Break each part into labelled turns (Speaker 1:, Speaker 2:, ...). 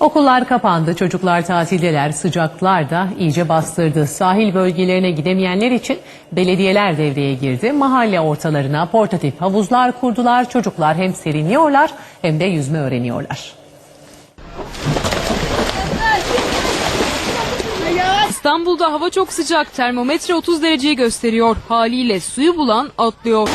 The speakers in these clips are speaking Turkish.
Speaker 1: Okullar kapandı, çocuklar tatildeler, sıcaklar da iyice bastırdı. Sahil bölgelerine gidemeyenler için belediyeler devreye girdi. Mahalle ortalarına portatif havuzlar kurdular. Çocuklar hem serinliyorlar hem de yüzme öğreniyorlar.
Speaker 2: İstanbul'da hava çok sıcak. Termometre 30 dereceyi gösteriyor. Haliyle suyu bulan atlıyor.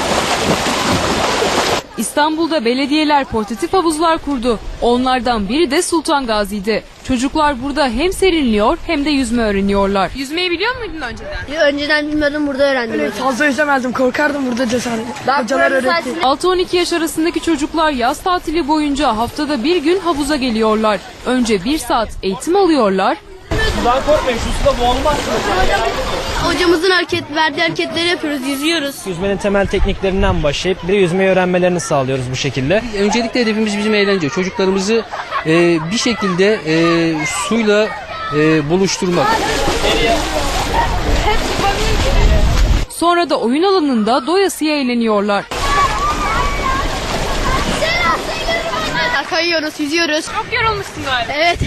Speaker 2: İstanbul'da belediyeler portatif havuzlar kurdu. Onlardan biri de Sultan Gazi'di. Çocuklar burada hem serinliyor hem de yüzme öğreniyorlar. Yüzmeyi biliyor muydun önceden?
Speaker 3: Önceden bilmiyordum burada öğrendim.
Speaker 4: Öyle fazla yüzemezdim korkardım burada cesaret. Hocalar öğretti.
Speaker 3: sayesinde
Speaker 2: 6-12 yaş arasındaki çocuklar yaz tatili boyunca haftada bir gün havuza geliyorlar. Önce bir saat eğitim alıyorlar.
Speaker 3: Hocamızın hareket verdiği hareketleri yapıyoruz, yüzüyoruz.
Speaker 5: Yüzmenin temel tekniklerinden başlayıp bir de yüzmeyi öğrenmelerini sağlıyoruz bu şekilde.
Speaker 6: Öncelikle hedefimiz bizim eğlence. Çocuklarımızı e, bir şekilde e, suyla e, buluşturmak.
Speaker 2: Sonra da oyun alanında doyasıya eğleniyorlar.
Speaker 3: Kayıyoruz, yüzüyoruz.
Speaker 2: Çok yorulmuşsun galiba.
Speaker 3: Evet.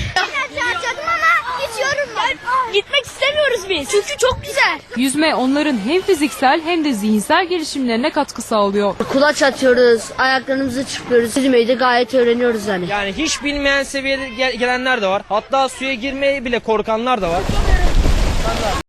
Speaker 3: Gitmek istemiyoruz biz. Çünkü çok güzel.
Speaker 2: Yüzme onların hem fiziksel hem de zihinsel gelişimlerine katkı sağlıyor.
Speaker 3: Kulaç atıyoruz, ayaklarımızı çıkıyoruz. Yüzmeyi de gayet öğreniyoruz yani.
Speaker 5: Yani hiç bilmeyen seviyede gel- gelenler de var. Hatta suya girmeye bile korkanlar da var.